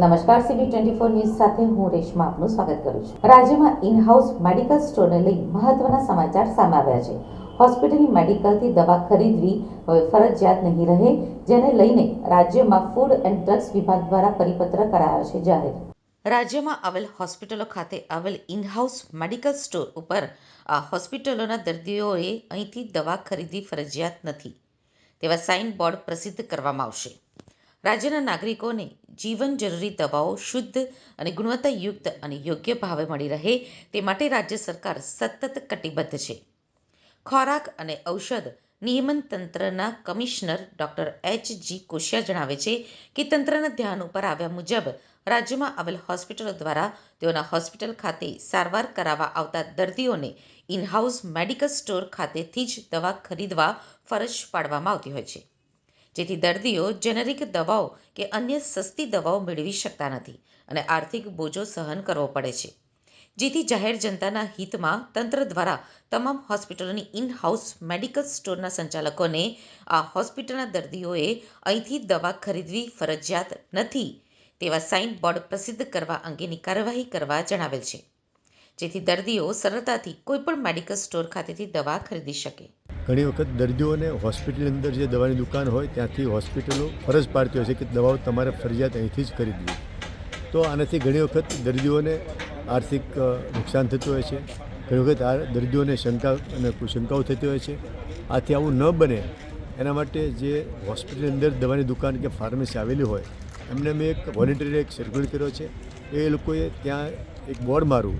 નમસ્કાર CB twenty four news સાથે હું રેશમા આપનું સ્વાગત કરું છું. રાજ્યમાં ઇનહાઉસ મેડિકલ સ્ટોરને લઈ મહત્વના સમાચાર સામે આવ્યા છે. હોસ્પિટલની મેડિકલથી દવા ખરીદવી હવે ફરજિયાત નહીં રહે, જેને લઈને રાજ્યમાં ફૂડ એન્ડ ડ્રગ્સ વિભાગ દ્વારા પરિપત્ર કરાયો છે જાહેર. રાજ્યમાં આવેલ હોસ્પિટલો ખાતે આવેલ ઇનહાઉસ મેડિકલ સ્ટોર ઉપર આ હોસ્પિટલોના દર્દીઓએ અહીંથી દવા ખરીદવી ફરજિયાત નથી. તેવા સાઇન બોર્ડ પ્રસિદ્ધ કરવામાં આવશે. રાજ્યના નાગરિકોને જીવન જરૂરી દવાઓ શુદ્ધ અને ગુણવત્તાયુક્ત અને યોગ્ય ભાવે મળી રહે તે માટે રાજ્ય સરકાર સતત કટિબદ્ધ છે. ખોરાક અને ઔષધ નિયમન તંત્રના commissioner doctor H G Koshiya જણાવે છે કે તંત્રના ધ્યાન ઉપર આવ્યા મુજબ રાજ્યમાં આવેલ હોસ્પિટલો દ્વારા તેઓના હોસ્પિટલ ખાતે સારવાર કરાવવા આવતા દર્દીઓને ઇનહાઉસ મેડિકલ સ્ટોર ખાતેથી જ દવા ખરીદવા ફરજ પાડવામાં આવતી હોય છે. જેથી દર્દીઓ જેનેરિક દવાઓ કે અન્ય સસ્તી દવાઓ મેળવી શકતા નથી અને આર્થિક બોજો સહન કરવો પડે છે. જેથી જાહેર જનતાના હિતમાં તંત્ર દ્વારા તમામ હોસ્પિટલોની ઇન હાઉસ મેડિકલ સ્ટોરના સંચાલકોને આ હોસ્પિટલના દર્દીઓએ અહીંથી દવા ખરીદવી ફરજિયાત નથી તેવા સાઇન બોર્ડ પ્રસિદ્ધ કરવા અંગેની કાર્યવાહી કરવા જણાવેલ છે. જેથી દર્દીઓ સરળતાથી કોઈપણ મેડિકલ સ્ટોર ખાતેથી દવા ખરીદી શકે. ઘણી વખત દર્દીઓને હોસ્પિટલની અંદર જે દવાની દુકાન હોય, ત્યાંથી હોસ્પિટલો ફરજ પાડતી હોય છે કે દવાઓ તમારે ફરજિયાત અહીંથી જ ખરીદવી. તો આનાથી ઘણી વખત દર્દીઓને આર્થિક નુકસાન થતું હોય છે. ઘણી વખત આ દર્દીઓને શંકા અને કુશંકાઓ થતી હોય છે. આથી આવું ન બને એના માટે જે હોસ્પિટલની અંદર દવાની દુકાન કે ફાર્મસી આવેલી હોય, એમને મેં એક વોલેન્ટરી એક સર્ક્યુલર કર્યો છે. એ લોકોએ ત્યાં એક બોર્ડ મારું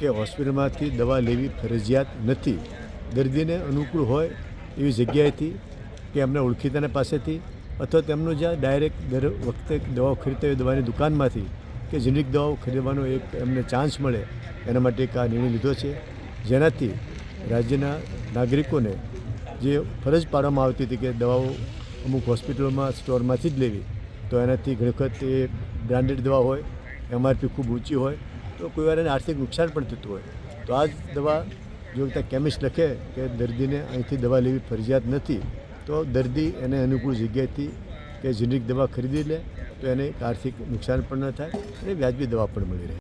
કે હોસ્પિટલમાંથી દવા લેવી ફરજિયાત નથી. દર્દીને અનુકૂળ હોય એવી જગ્યાએથી કે એમના ઓળખીતાના પાસેથી અથવા તેમનું જ્યાં ડાયરેક્ટ દર વખતે દવાઓ ખરીદતા હોય દવાની દુકાનમાંથી કે જેનિક દવાઓ ખરીદવાનો એક એમને ચાન્સ મળે, એના માટે એક આ નિર્ણય લીધો છે. જેનાથી રાજ્યના નાગરિકોને જે ફરજ પાડવામાં આવતી હતી કે દવાઓ અમુક હોસ્પિટલોમાં, સ્ટોરમાંથી જ લેવી, તો એનાથી ઘણી વખત એ બ્રાન્ડેડ દવા હોય, એમઆરપી ખૂબ ઊંચી હોય, તો કોઈ વાર એને આર્થિક નુકસાન પણ થતું હોય. તો આ જ દવા જો ત્યાં કેમિસ્ટ લખે કે દર્દીને અહીંથી દવા લેવી ફરજિયાત નથી, તો દર્દી એને અનુકૂળ જગ્યાએથી કે જેનરિક દવા ખરીદી લે, તો એને આર્થિક નુકસાન પણ ન થાય અને વ્યાજબી દવા પણ મળી રહે.